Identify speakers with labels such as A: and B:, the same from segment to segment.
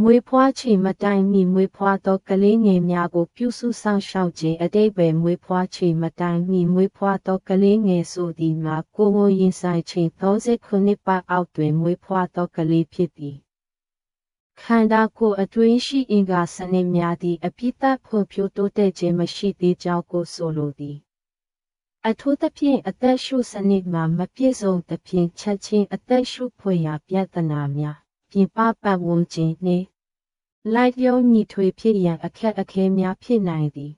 A: မွေးဖွားချိန်မတိုင်မီမွေးဖွားသောကလေးငယ်များကိုပြုစုဆောင်ရှောက်ခြင်းအတိတ်ပဲမွေးဖွားချိန်မတိုင်မီမွေးဖွားသောကလေးငယ်ဆိုသည်မှာကိုယ်ကိုရင်ဆိုင်ချိန်39ပတ်အောက်တွင်မွေးဖွားသောကလေးဖြစ်သည်ခန္ဓာကိုယ်အတွင်းရှိအင်္ဂါစနစ်များသည့်အပိသက်ဖွံ့ဖြိုးတိုးတက်ခြင်းမရှိသေးကြောင်းကိုဆိုလိုသည်အထူးသဖြင့်အသက်ရှုစနစ်မှာမပြည့်စုံသဖြင့်ချက်ချင်းအသက်ရှုဖွယ်ရာပြဿနာများ ပြင်ပပတ်ဝန်းကျင်နှင့်လိုက်လျောညီထွေဖြစ်ရန်အခက်အခဲများဖြစ်နိုင်သည်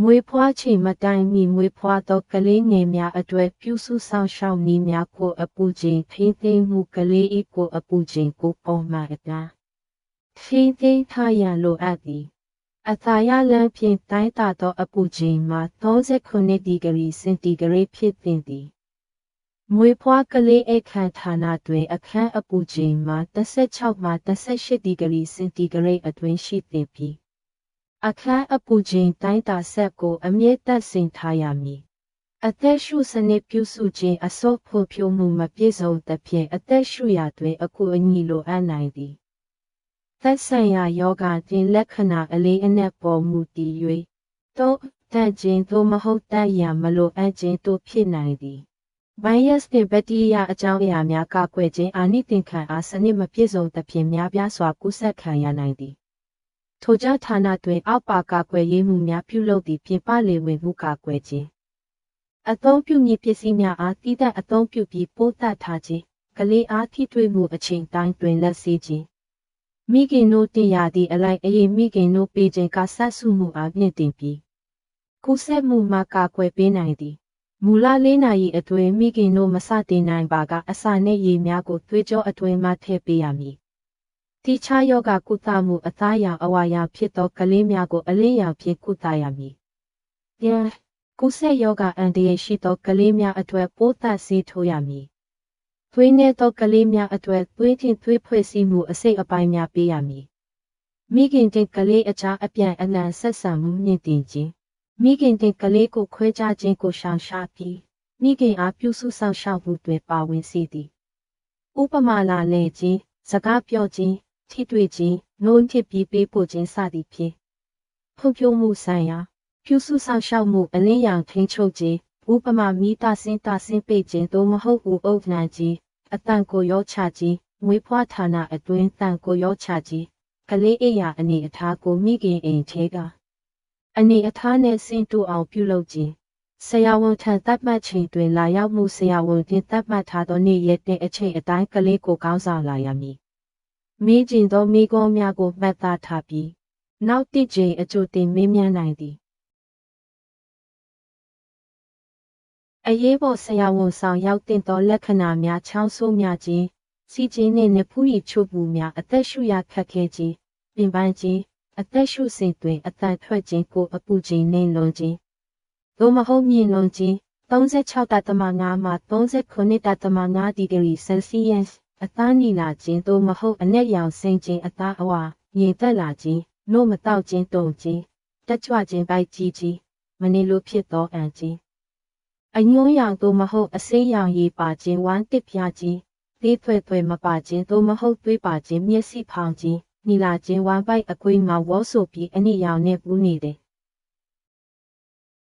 A: မွေးဖွားချိန်မတိုင်မီမွေးဖွားသောကလေးငယ်များအတွက်ပြုစုဆောင်ရှောက်နည်းများကိုအပူချိန်ထိန်းသိမ်းမှုကလေး၏ကိုအပူချိန်ကိုပုံမှန်အတိုင်းထိန်းသိမ်းထားရန်လိုအပ်သည်အသာရလမ်းဖြင့်တိုင်းတာသောအပူချိန်မှာ39ဒီဂရီစင်တီဂရိတ်ဖြစ်တင်သည် မွေဖွားကလေးအခန်းဌာနတွင် အခန်းအပူချိန်မှာ16မှ18ဒီဂရီစင်တီဂရိတ်အတွင်းရှိသင့်ပြီးအခန်းအပူချိန်တိုင်းတာဆက်ကို အမြဲတမ်းဆင်ထားရမည်အသက်ရှုစနစ်ပြုစုခြင်းအစောဖို့ဖြိုးမှုမပြည့်စုံသဖြင့်အသက်ရှုရာတွင် အကူအညီလိုအပ်နိုင်သည်သက်ဆိုင်ရာယောဂတင်လက္ခဏာအလေးအနက်ပေါ်မူတည်၍တော့တတ်ခြင်းသို့မဟုတ်တတ်ရန်မလိုအပ်ခြင်းတို့ဖြစ်နိုင်သည် ဗိုင်းရပ်စ်နှင့်ဘက်တီးရီးယားအကြောင်းအရာများကာကွယ်ခြင်းအာနိသင်ခံအားစနစ်မပြည့်စုံသဖြင့်များပြားစွာကူးစက်ခံရနိုင်သည်ထိုကြောင့်ဌာနတွင်အောက်ပါကာကွယ်ရေးမှုများပြုလုပ်သည့်ပြင်ပလေဝင်မှုကာကွယ်ခြင်းအသုံးပြုမည်ပစ္စည်းများအားတည်တဲ့အသုံးပြုပြီးပို့သတ်ထားခြင်းကလေးအားထိတွေ့မှုအချိန်တိုင်းတွင်လက်ဆေးခြင်းမိခင်တို့တင်ရသည့်အလိုက်အရေးမိခင်တို့ပေးခြင်းကဆတ်ဆုမှုအားမြင့်တင်ပြီးကူးစက်မှုမှကာကွယ်ပေးနိုင်သည် မူလလေးနာရီအတွင်းမိခင်တို့မစတင်နိုင်ပါကအစာနဲ့ရေများကိုသွေးကြောအတွင်းမှထည့်ပေးရမည်။တိချယောဂကုသမှုအသားရောင်အဝါရောင်ဖြစ်သောကလေးများကိုအလင်းရောင်ဖြင့်ကုသရမည်။ပြန်ကုဆက်ယောဂအန်တရရှိသောကလေးများအတွက်ပိုးသတ်ဆေးထိုးရမည်။သွေးနဲ့သောကလေးများအတွက်သွေးချင်းသွေးဖွဲ့စည်းမှုအစိတ်အပိုင်းများပေးရမည်။မိခင်တင်ကလေးအကြားအပြန်အလှန်ဆက်ဆံမှုမြင့်တင်ခြင်း မိခင်တင်ကလေးကိုခွဲခြားခြင်းကိုရှောင်ရှားပြီးမိခင်အားပြုစုဆောင်ရှောက်မှုတွင်ပါဝင်စေသည်ဥပမာလာလဲခြင်းစကားပြောခြင်းထိတွေ့ခြင်းနှုံးချစ်ပြီးပေးပို့ခြင်းစသည်ဖြင့်ဖွံ့ဖြိုးမှုဆိုင်ရာပြုစုဆောင်ရှောက်မှုအလင်းရောင်ထိန်းချုပ်ခြင်းဥပမာမိသားစင်းတာစင်းပိတ်ခြင်းသို့မဟုတ်ဘူးအုပ်နှံခြင်းအတန်ကိုရောချခြင်းငွေဖွားဌာနအတွင်းတန်ကိုရောချခြင်းကလေးအိယာအနေအထားကိုမိခင်အိမ်ထဲက အနေအထားနဲ့ဆင့်တူအောင်ပြုလုပ်ခြင်းဆရာဝန်ထံသတ်မှတ်ချိန်တွင်လာရောက်မှုဆရာဝန်တင်သတ်မှတ်ထားသောနေ့ရက်တဲ့အချိန်အတိုင်းကလေးကိုကောင်းဆောင်လာရမည်မိကျင်သောမိကောများကိုမှတ်သားထားပြီး နောက်တစ်ချိန်အကျိုးတင်မေးမြန်းနိုင်သည်အရေးပေါ်ဆရာဝန်ဆောင်ရောက်တင်သောလက္ခဏာများချောင်းဆိုးများခြင်းစီခြင်းနှင့်နဖူးရည်ချို့ပူများအသက်ရှူရခက်ခဲခြင်းပင်ပန်းခြင်း အသက်ရှုစဉ်တွင်အတန်ထွက်ခြင်းကိုအပူချိန်နှင့်လွန်ခြင်းသို့မဟုတ်မြင့်လွန်ခြင်း36.5မှ39.5ဒီဂရီဆယ်စီယပ်အသားနီလာခြင်းသို့မဟုတ်အနက်ရောင်စိမ့်ခြင်းအသားအဝါငြိမ်သက်လာခြင်းနို့မတောက်ခြင်းတုံခြင်းတက်ကြွခြင်းပိုက်ကြီးခြင်းမနေလိုဖြစ်သောအန်ခြင်းအညွှန်းရောင်သို့မဟုတ်အစိမ်းရောင်ရေးပါခြင်းဝမ်းတစ်ပြားခြင်းသေးသွဲ့သွဲ့မပါခြင်းသို့မဟုတ်သွေးပါခြင်းမျက်စိဖောင်ခြင်း နီလာခြင်းဝမ်ပိုက်အကွေးမှာဝေါ်ဆိုပြီးအနိရောင်နဲ့ပူးနေတယ်